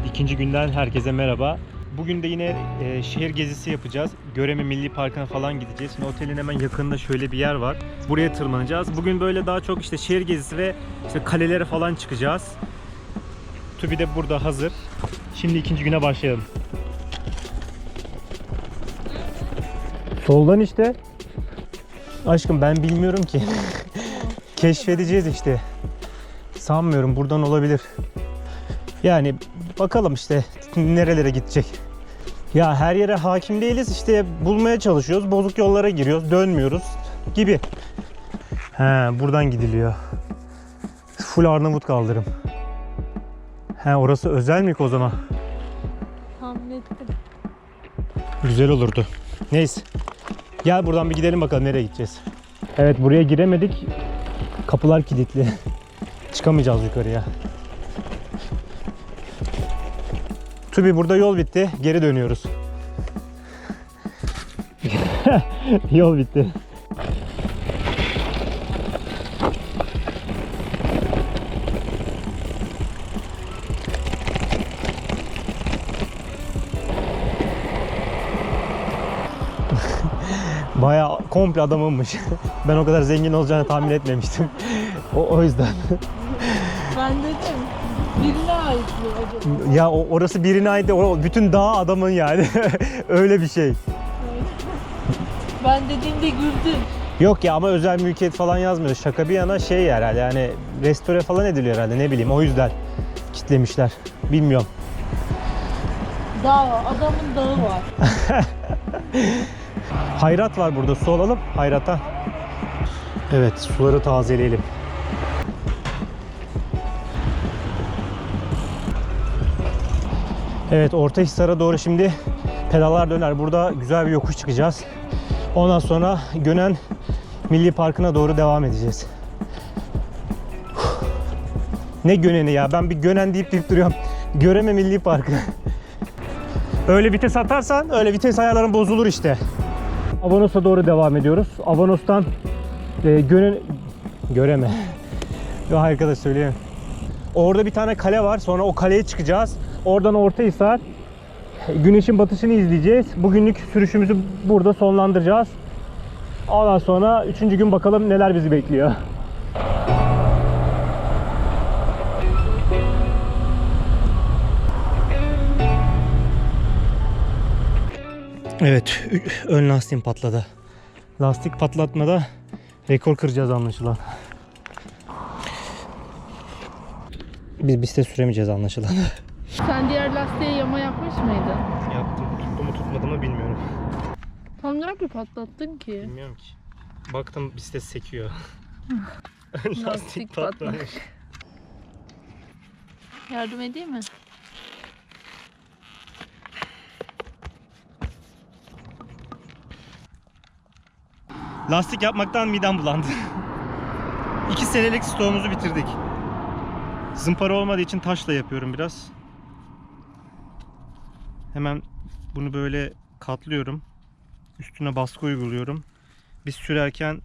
Evet ikinci günden herkese merhaba. Bugün de yine e, şehir gezisi yapacağız. Göreme Milli Parkı'na falan gideceğiz. Şimdi otelin hemen yakınında şöyle bir yer var. Buraya tırmanacağız. Bugün böyle daha çok işte şehir gezisi ve işte kalelere falan çıkacağız. Tubi de burada hazır. Şimdi ikinci güne başlayalım. Soldan işte. Aşkım ben bilmiyorum ki. Keşfedeceğiz işte. Sanmıyorum buradan olabilir. Yani bakalım işte nerelere gidecek. Ya her yere hakim değiliz işte bulmaya çalışıyoruz. Bozuk yollara giriyoruz, dönmüyoruz gibi. He buradan gidiliyor. Full Arnavut kaldırım. He orası özel mi o zaman? Tahmin ettim. Güzel olurdu. Neyse. Gel buradan bir gidelim bakalım nereye gideceğiz. Evet buraya giremedik. Kapılar kilitli. Çıkamayacağız yukarıya. Tubi burada yol bitti. Geri dönüyoruz. yol bitti. Bayağı komple adamınmış. ben o kadar zengin olacağını tahmin etmemiştim. o, o yüzden. Ben dedim. Birine ait mi acaba? ya o- orası birine ait de o bütün dağ adamın yani. Öyle bir şey. Ben dediğimde güldün. Yok ya ama özel mülkiyet falan yazmıyor. Şaka bir yana şey herhalde yani restore falan ediliyor herhalde ne bileyim o yüzden kitlemişler. Bilmiyorum. Dağ, adamın dağı var. Hayrat var burada. Su alalım hayrata. Evet suları tazeleyelim. Evet Orta Hisar'a doğru şimdi pedallar döner. Burada güzel bir yokuş çıkacağız. Ondan sonra Gönen Milli Parkı'na doğru devam edeceğiz. Ne Gönen'i ya? Ben bir Gönen deyip deyip duruyorum. Göreme Milli Parkı. Öyle vites atarsan öyle vites ayarların bozulur işte. Avanos'a doğru devam ediyoruz. Avanos'tan e, göre göreme. Yok arkadaş söyleyeyim. Orada bir tane kale var. Sonra o kaleye çıkacağız. Oradan Ortahisar. Güneşin batışını izleyeceğiz. Bugünlük sürüşümüzü burada sonlandıracağız. Ondan sonra üçüncü gün bakalım neler bizi bekliyor. Evet, ön lastiğim patladı. Lastik patlatmada rekor kıracağız anlaşılan. Biz de süremeyeceğiz anlaşılan. Sen diğer lastiğe yama yapmış mıydın? Yaptım, tuttu mu tutmadı mı bilmiyorum. Tam ne yapıp patlattın ki? Bilmiyorum ki. Baktım bisiklet sekiyor. lastik Lastik patlamış. Yardım edeyim mi? Lastik yapmaktan midem bulandı. İki senelik stoğumuzu bitirdik. Zımpara olmadığı için taşla yapıyorum biraz. Hemen bunu böyle katlıyorum. Üstüne baskı uyguluyorum. Biz sürerken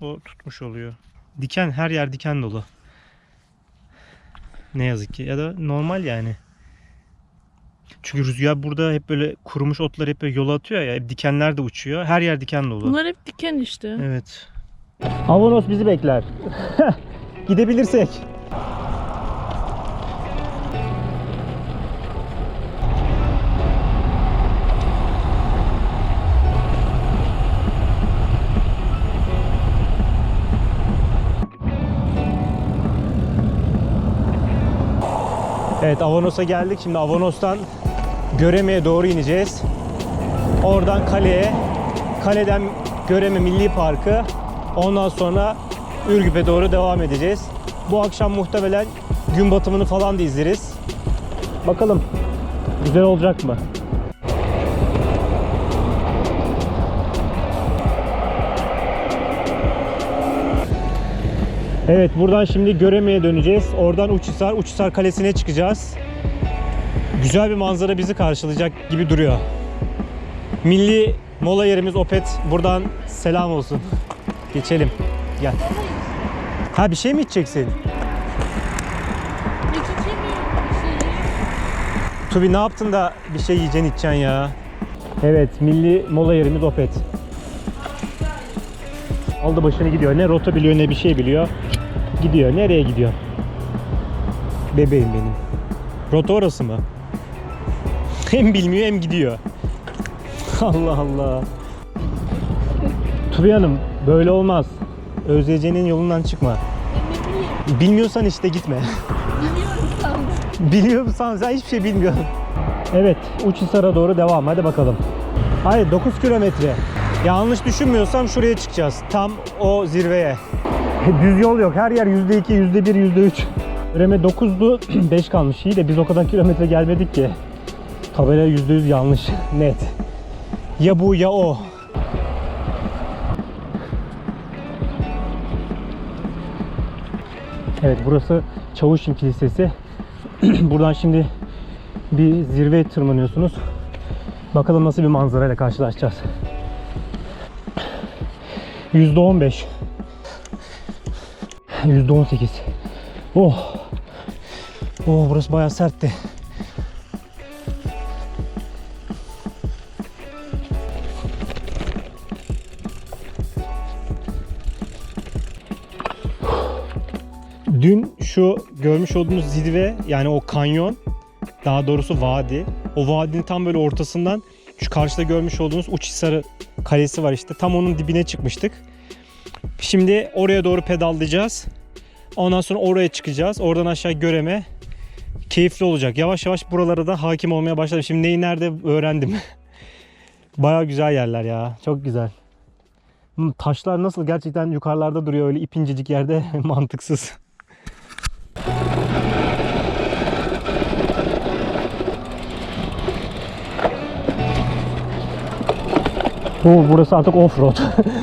o tutmuş oluyor. Diken her yer diken dolu. Ne yazık ki ya da normal yani. Çünkü rüzgar burada hep böyle kurumuş otlar hep böyle yola atıyor ya. Hep dikenler de uçuyor. Her yer diken dolu. Bunlar hep diken işte. Evet. Avanos bizi bekler. Gidebilirsek. Evet Avanos'a geldik. Şimdi Avanos'tan Göreme'ye doğru ineceğiz. Oradan kaleye, kaleden Göreme Milli Parkı, ondan sonra Ürgüp'e doğru devam edeceğiz. Bu akşam muhtemelen gün batımını falan da izleriz. Bakalım güzel olacak mı? Evet buradan şimdi Göreme'ye döneceğiz. Oradan Uçhisar, Uçhisar Kalesi'ne çıkacağız. Güzel bir manzara bizi karşılayacak gibi duruyor. Milli mola yerimiz Opet. Buradan selam olsun. Geçelim. Gel. Ha bir şey mi içeceksin? İçemiyorum. Tubi ne yaptın da bir şey yiyeceksin içeceksin ya. Evet milli mola yerimiz Opet. Aldı başını gidiyor. Ne rota biliyor ne bir şey biliyor. Gidiyor. Nereye gidiyor? Bebeğim benim. Rota orası mı? Hem bilmiyor hem gidiyor. Allah Allah. Tubi Hanım böyle olmaz. Özleyeceğinin yolundan çıkma. Bilmiyorsan işte gitme. Biliyorum sandım. Sen hiçbir şey bilmiyorsun. Evet Uçhisar'a doğru devam hadi bakalım. Hayır 9 kilometre. Yanlış düşünmüyorsam şuraya çıkacağız. Tam o zirveye. Düz yol yok. Her yer %2, %1, %3. Üreme 9'du 5 kalmış. İyi de biz o kadar kilometre gelmedik ki. Tabela %100 yanlış. Net. Ya bu ya o. Evet burası Çavuşin Kilisesi. Buradan şimdi bir zirveye tırmanıyorsunuz. Bakalım nasıl bir manzarayla karşılaşacağız. %15 %18 Oh Oh burası bayağı sertti. Dün şu görmüş olduğunuz zirve yani o kanyon daha doğrusu vadi. O vadinin tam böyle ortasından şu karşıda görmüş olduğunuz Uçhisarı Kalesi var işte. Tam onun dibine çıkmıştık. Şimdi oraya doğru pedallayacağız. Ondan sonra oraya çıkacağız. Oradan aşağı Göreme. Keyifli olacak. Yavaş yavaş buralara da hakim olmaya başladım. Şimdi neyi nerede öğrendim. Baya güzel yerler ya. Çok güzel. Hmm, Taşlar nasıl gerçekten yukarılarda duruyor öyle ipincicik yerde mantıksız. Bu burası artık offroad.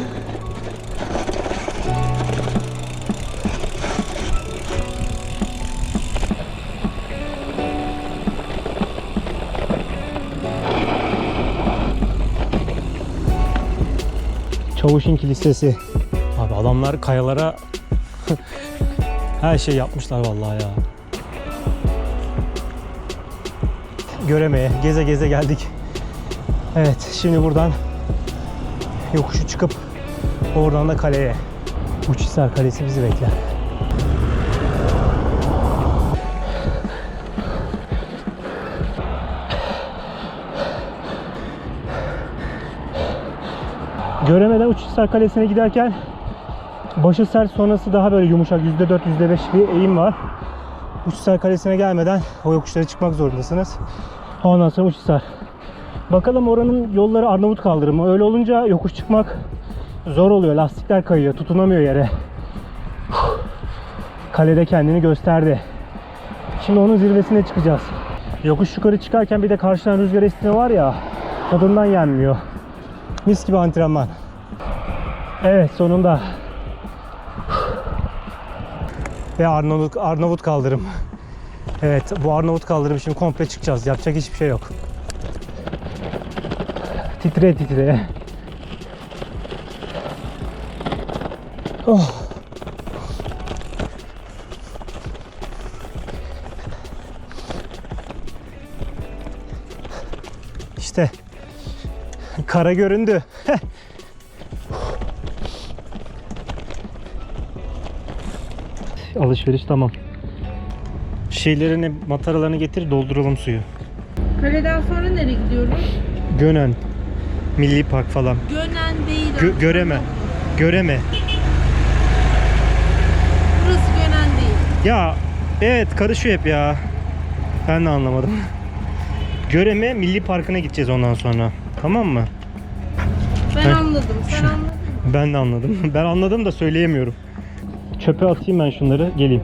Çavuşin Kilisesi. Abi adamlar kayalara her şey yapmışlar vallahi ya. Göremeye, geze geze geldik. Evet, şimdi buradan yokuşu çıkıp oradan da kaleye. Uçhisar Kalesi bizi bekler. Göremeden Uçhisar Kalesi'ne giderken başı sert sonrası daha böyle yumuşak %4 %5 bir eğim var. Uçhisar Kalesi'ne gelmeden o yokuşlara çıkmak zorundasınız. Ondan sonra Uçhisar. Bakalım oranın yolları Arnavut kaldırımı. Öyle olunca yokuş çıkmak zor oluyor. Lastikler kayıyor. Tutunamıyor yere. Kalede kendini gösterdi. Şimdi onun zirvesine çıkacağız. Yokuş yukarı çıkarken bir de karşıdan rüzgar esme var ya tadından yenmiyor. Mis gibi antrenman. Evet sonunda. Ve Arnavut, Arnavut kaldırım. Evet bu Arnavut kaldırım şimdi komple çıkacağız. Yapacak hiçbir şey yok. Titre titre. Oh. Kara göründü. Alışveriş tamam. Şeylerini, mataralarını getir dolduralım suyu. Kaleden sonra nereye gidiyoruz? Gönen, Milli Park falan. Gönen değil. Gö- göreme. Göreme. Burası Gönen değil. Ya evet karışıyor hep ya. Ben de anlamadım. Göreme Milli Parkı'na gideceğiz ondan sonra. Tamam mı? Ben Heh. anladım. Sen anladın mı? Ben de anladım. Ben anladım da söyleyemiyorum. Çöpe atayım ben şunları. Geleyim.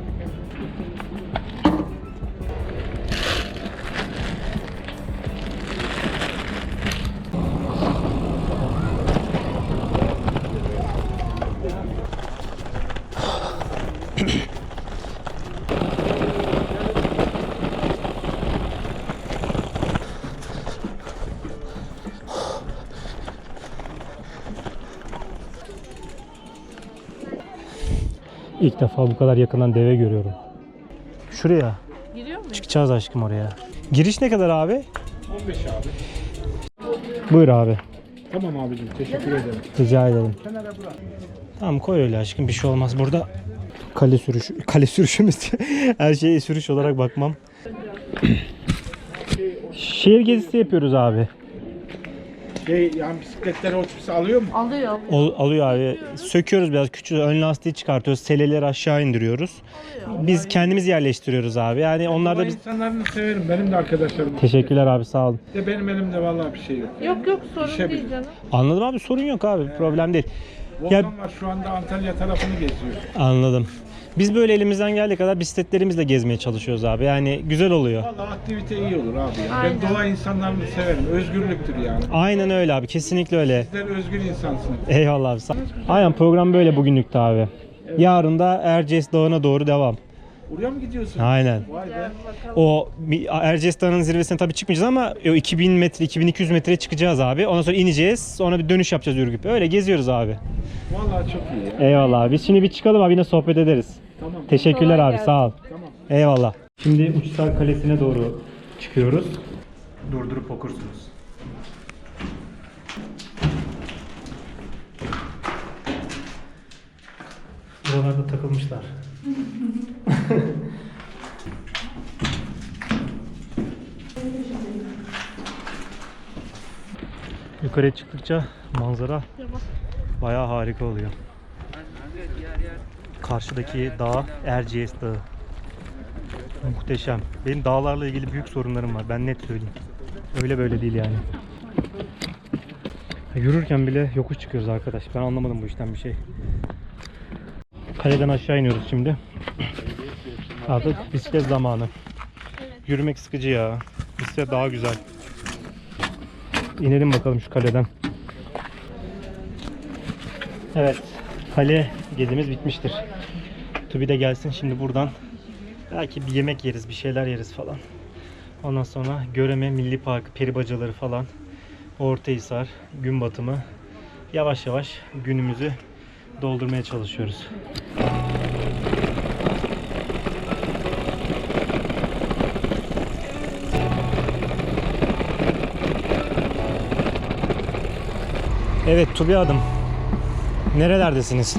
Defa bu kadar yakından deve görüyorum. Şuraya Giriyor muyuz? çıkacağız aşkım oraya. Giriş ne kadar abi? 15 abi. Buyur abi. Tamam abicim teşekkür ederim. Rica ederim. Tamam koy öyle aşkım bir şey olmaz. Burada kale sürüşü, kale sürüşümüz her şeye sürüş olarak bakmam. Şehir gezisi yapıyoruz abi. Şey yani bisikletleri o kimse alıyor mu? Alıyor. Ol- alıyor abi. Söküyoruz biraz küçük ön lastiği çıkartıyoruz. Seleleri aşağı indiriyoruz. Biz kendimiz yerleştiriyoruz abi. Yani onlar da Doğa biz insanlarını severim. Benim de arkadaşlarım. Teşekkürler abi sağ olun. De benim elimde vallahi bir şey yok. Yok yok sorun İşe değil bir- canım. Anladım abi sorun yok abi. Problem değil. Volkan Ya- var şu anda Antalya tarafını geziyor. Anladım. Biz böyle elimizden geldiği kadar bisikletlerimizle gezmeye çalışıyoruz abi. Yani güzel oluyor. Vallahi aktivite iyi olur abi. ya. Aynen. Ben doğa insanlarını severim. Özgürlüktür yani. Aynen öyle abi. Kesinlikle öyle. Sizler özgür insansınız. Eyvallah abi. Aynen program böyle bugünlükte abi. Yarın da Erciyes Dağı'na doğru devam. Oraya mı gidiyorsun? Aynen. Vay be. O Dağı'nın zirvesine tabii çıkmayacağız ama o 2000 metre, 2200 metreye çıkacağız abi. Ondan sonra ineceğiz. Sonra bir dönüş yapacağız yürüyüp. Öyle geziyoruz abi. Vallahi çok iyi ya. Eyvallah abi. Biz şimdi bir çıkalım abi yine sohbet ederiz. Tamam. Teşekkürler Kolay abi gelsin. sağ ol. Tamam. Eyvallah. Şimdi Uçsar Kalesi'ne doğru çıkıyoruz. Durdurup okursunuz. Buralarda takılmışlar. Yukarıya çıktıkça manzara bayağı harika oluyor. Karşıdaki dağ Erciyes Dağı. Muhteşem. Benim dağlarla ilgili büyük sorunlarım var. Ben net söyleyeyim. Öyle böyle değil yani. Yürürken bile yokuş çıkıyoruz arkadaş. Ben anlamadım bu işten bir şey. Kaleden aşağı iniyoruz şimdi. Artık bisiklet zamanı. Yürümek sıkıcı ya. Bisiklet daha güzel. İnelim bakalım şu kaleden. Evet. Kale gezimiz bitmiştir. Tubi de gelsin şimdi buradan Belki bir yemek yeriz, bir şeyler yeriz falan. Ondan sonra Göreme Milli Parkı, peri bacaları falan. Ortahisar, gün batımı. Yavaş yavaş günümüzü doldurmaya çalışıyoruz. Evet Tubi adım. Nerelerdesiniz?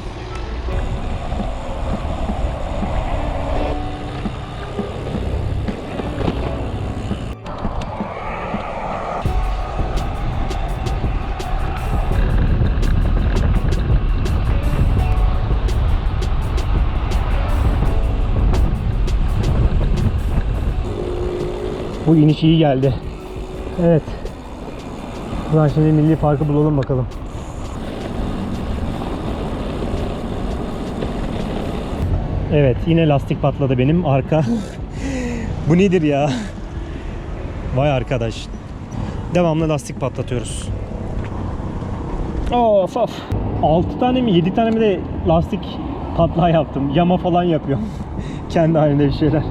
Bu iniş iyi geldi. Evet. Buradan şimdi Milli Parkı bulalım bakalım. Evet yine lastik patladı benim arka. Bu nedir ya? Vay arkadaş. Devamlı lastik patlatıyoruz. Of of. 6 tane mi 7 tane mi de lastik patlağı yaptım. Yama falan yapıyorum. Kendi halinde bir şeyler.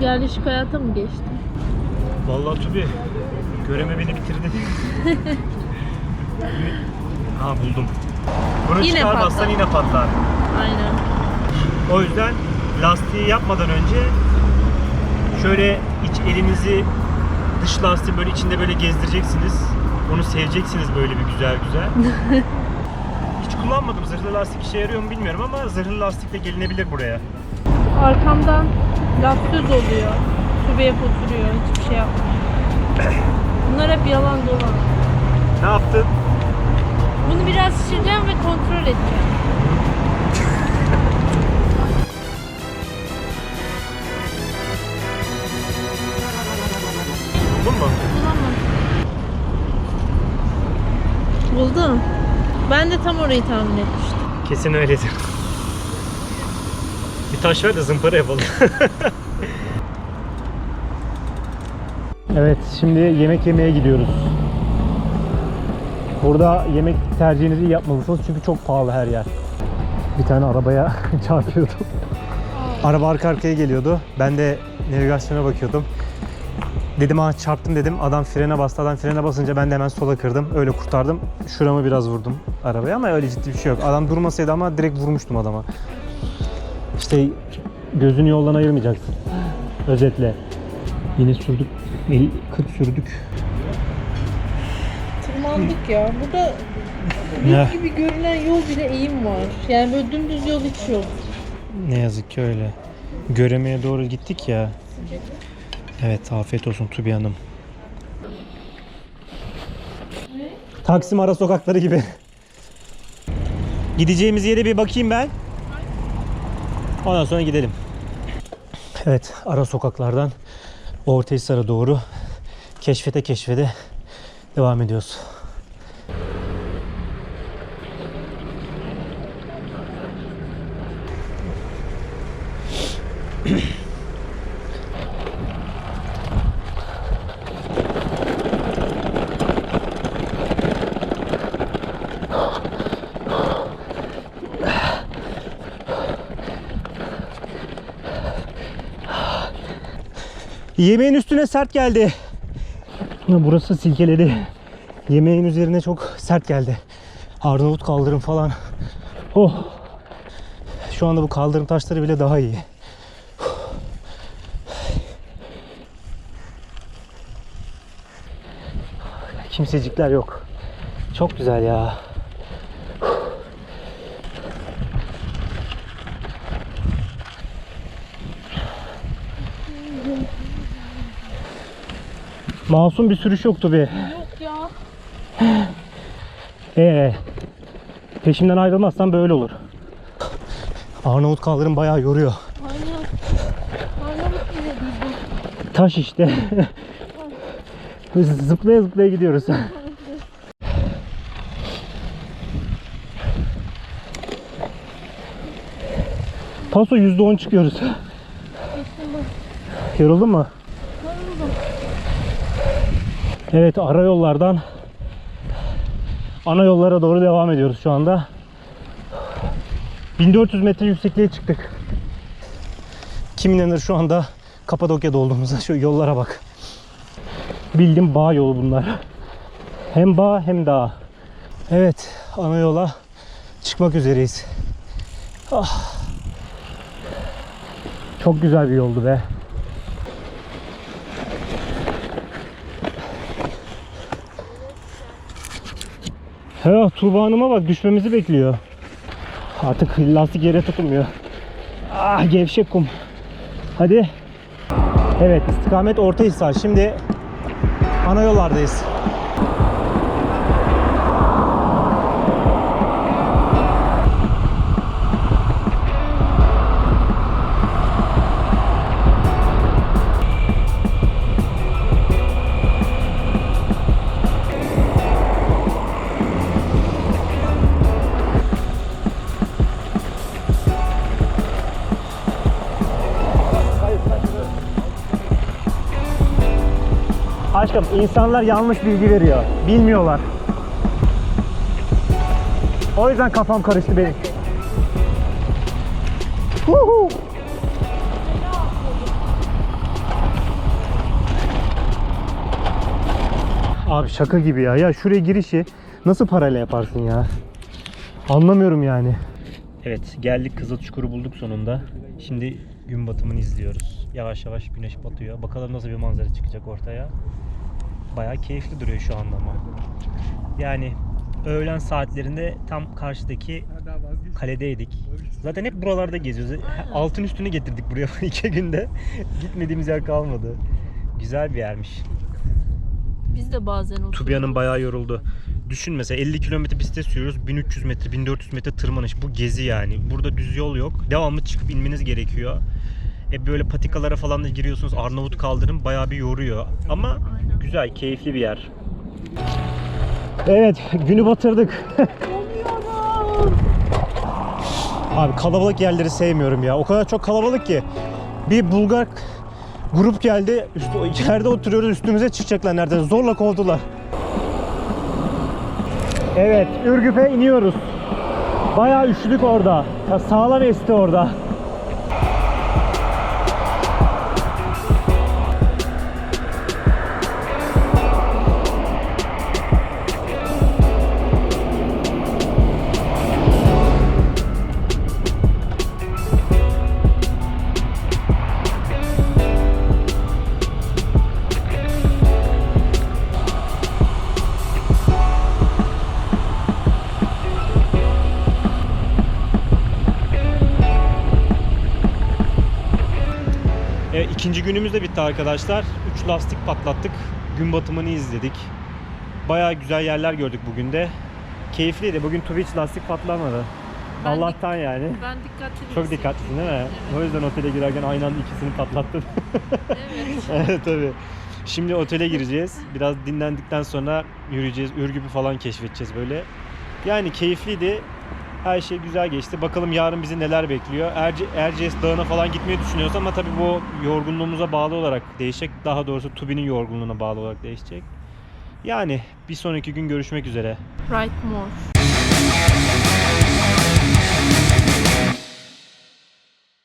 Yerleşik hayata mı geçtin? Vallahi Tubi göreme beni bitirdi. ha buldum. Bunu Yine çıkarmazsan patlar. yine patlar. Aynen. O yüzden lastiği yapmadan önce şöyle iç elinizi dış lastiği böyle içinde böyle gezdireceksiniz. Onu seveceksiniz böyle bir güzel güzel. Hiç kullanmadım. Zırhlı lastik işe yarıyor mu bilmiyorum ama zırhlı lastikle gelinebilir buraya. Arkamdan laf söz oluyor. Tübeye oturuyor. Hiçbir şey yapmıyor. Bunlar hep yalan dolan. Ne yaptın? Bunu biraz şişireceğim ve kontrol edeceğim. Buldun mu? Bulamam. Buldum. Ben de tam orayı tahmin etmiştim. Kesin öyledir. Bir taş ver de zımpara yapalım. evet, şimdi yemek yemeye gidiyoruz. Burada yemek tercihinizi yapmalısınız çünkü çok pahalı her yer. Bir tane arabaya çarpıyordum. Araba arka arkaya geliyordu. Ben de navigasyona bakıyordum. Dedim ha çarptım dedim. Adam frene bastı. Adam frene basınca ben de hemen sola kırdım. Öyle kurtardım. Şuramı biraz vurdum arabaya ama öyle ciddi bir şey yok. Adam durmasaydı ama direkt vurmuştum adama. İşte Gözünü yoldan ayırmayacaksın. Özetle. Yine sürdük. 50, 40 sürdük. Tırmandık ya. Burada düz gibi görünen yol bile eğim var. Yani böyle dümdüz yol hiç yok. Ne yazık ki öyle. Göremeye doğru gittik ya. Evet afiyet olsun Tubi Hanım. Taksim ara sokakları gibi. Gideceğimiz yere bir bakayım ben. Ondan sonra gidelim. Evet ara sokaklardan Ortahisar'a doğru keşfete keşfete devam ediyoruz. Yemeğin üstüne sert geldi. Burası silkeledi. Yemeğin üzerine çok sert geldi. Arnavut kaldırım falan. Oh. Şu anda bu kaldırım taşları bile daha iyi. Kimsecikler yok. Çok güzel ya. Masum bir sürüş yoktu be. Yok ya. Ee, peşimden ayrılmazsan böyle olur. Arnavut kaldırım bayağı yoruyor. Aynen. Arnavut bile değil. Taş işte. Zıplaya zıplaya gidiyoruz. Paso %10 çıkıyoruz. Yoruldun mu? Evet ara yollardan ana yollara doğru devam ediyoruz şu anda. 1400 metre yüksekliğe çıktık. Kim inanır şu anda Kapadokya'da olduğumuza şu yollara bak. Bildim bağ yolu bunlar. Hem bağ hem dağ. Evet ana yola çıkmak üzereyiz. Ah. Çok güzel bir yoldu be. He, Tuğba Hanım'a bak düşmemizi bekliyor. Artık lastik yere tutunmuyor. Ah gevşek kum. Hadi. Evet istikamet Ortahisar. Şimdi ana yollardayız. Aşkım insanlar yanlış bilgi veriyor. Bilmiyorlar. O yüzden kafam karıştı benim. Huhu. Abi şaka gibi ya. Ya şuraya girişi nasıl parayla yaparsın ya? Anlamıyorum yani. Evet geldik Kızıl Çukur'u bulduk sonunda. Şimdi gün batımını izliyoruz. Yavaş yavaş güneş batıyor. Bakalım nasıl bir manzara çıkacak ortaya. Bayağı keyifli duruyor şu anda ama. Yani öğlen saatlerinde tam karşıdaki kaledeydik. Zaten hep buralarda geziyoruz. Altın üstünü getirdik buraya iki günde. Gitmediğimiz yer kalmadı. Güzel bir yermiş. Biz de bazen oturuyoruz. Tubia'nın bayağı yoruldu. Düşün mesela 50 kilometre bisiklete sürüyoruz. 1300 metre, 1400 metre tırmanış. Bu gezi yani. Burada düz yol yok. Devamlı çıkıp inmeniz gerekiyor. E böyle patikalara falan da giriyorsunuz. Arnavut kaldırım bayağı bir yoruyor. Ama güzel, keyifli bir yer. Evet, günü batırdık. Abi kalabalık yerleri sevmiyorum ya. O kadar çok kalabalık ki. Bir Bulgar grup geldi. Üstü, yerde oturuyoruz üstümüze çıkacaklar nereden. Zorla kovdular. Evet, Ürgüp'e iniyoruz. Bayağı üşüdük orada. Ya sağlam esti orada. Günümüz de bitti arkadaşlar. 3 lastik patlattık. Gün batımını izledik. Bayağı güzel yerler gördük bugün de. Keyifliydi. Bugün hiç lastik patlamadı. Ben Allah'tan yani. Ben dikkatli Çok birisiyim. dikkatlisin değil mi? O yüzden otele girerken aynı anda ikisini patlattın. Evet. evet tabii. Şimdi otele gireceğiz. Biraz dinlendikten sonra yürüyeceğiz. Ürgüp'ü falan keşfedeceğiz böyle. Yani keyifliydi. Her şey güzel geçti. Bakalım yarın bizi neler bekliyor. Erce, Erciyes Dağı'na falan gitmeyi düşünüyoruz ama tabii bu yorgunluğumuza bağlı olarak değişecek. Daha doğrusu Tubi'nin yorgunluğuna bağlı olarak değişecek. Yani bir sonraki gün görüşmek üzere. Right more.